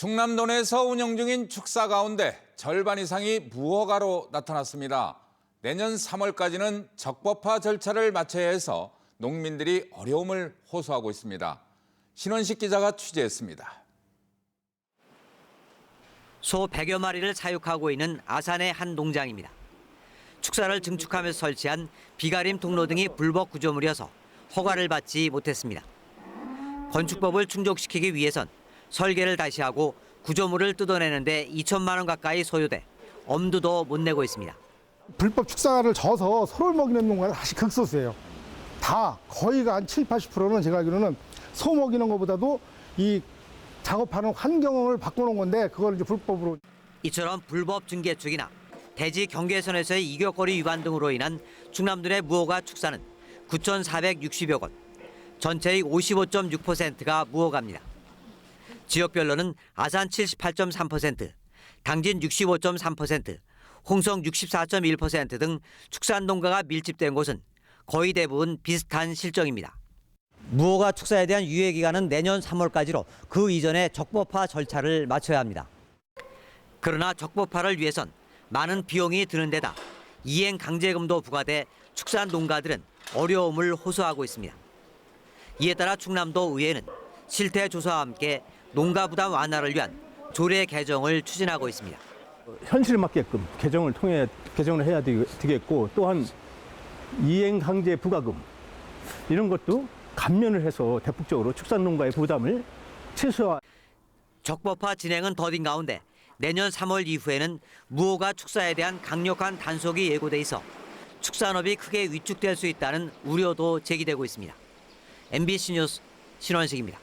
충남도내에서 운영 중인 축사 가운데 절반 이상이 무허가로 나타났습니다. 내년 3월까지는 적법화 절차를 마쳐야 해서 농민들이 어려움을 호소하고 있습니다. 신원식 기자가 취재했습니다. 소 100여 마리를 사육하고 있는 아산의 한 농장입니다. 축사를 증축하면서 설치한 비가림 통로 등이 불법 구조물이어서 허가를 받지 못했습니다. 건축법을 충족시키기 위해선 설계를 다시 하고 구조물을 뜯어내는데 2천만 원 가까이 소요돼 엄두도 못 내고 있습니다. 불법 축사를 져서 소를 먹이는 농가가 다시 극소수예요. 다 거의가 한 7, 80%는 제가 알기로는 소 먹이는 것보다도 이 작업하는 환경을 바꾸는 건데 그걸 이제 불법으로 이처럼 불법 증개축이나 대지 경계선에서의 이격거리 위반 등으로 인한 충남도내 무허가 축사는 9,460여 곳, 전체의 55.6%가 무허가입니다. 지역별로는 아산 78.3%, 당진 65.3%, 홍성 64.1%등 축산 농가가 밀집된 곳은 거의 대부분 비슷한 실정입니다. 무허가 축사에 대한 유예 기간은 내년 3월까지로 그 이전에 적법화 절차를 마쳐야 합니다. 그러나 적법화를 위해선 많은 비용이 드는 데다 이행 강제금도 부과돼 축산 농가들은 어려움을 호소하고 있습니다. 이에 따라 충남도 의회는 실태 조사와 함께 농가 부담 완화를 위한 조례 개정을 추진하고 있습니다. 현실에 맞게끔 개정을 통해 개정을 해야 되- 되겠고 또한 이행 강제 부과금 이런 것도 감면을 해서 대폭적으로 축산농가의 부담을 최소화 적법화 진행은 더딘 가운데 내년 3월 이후에는 무허가 축사에 대한 강력한 단속이 예고돼 있어 축산업이 크게 위축될 수 있다는 우려도 제기되고 있습니다. MBC 뉴스 신원식입니다.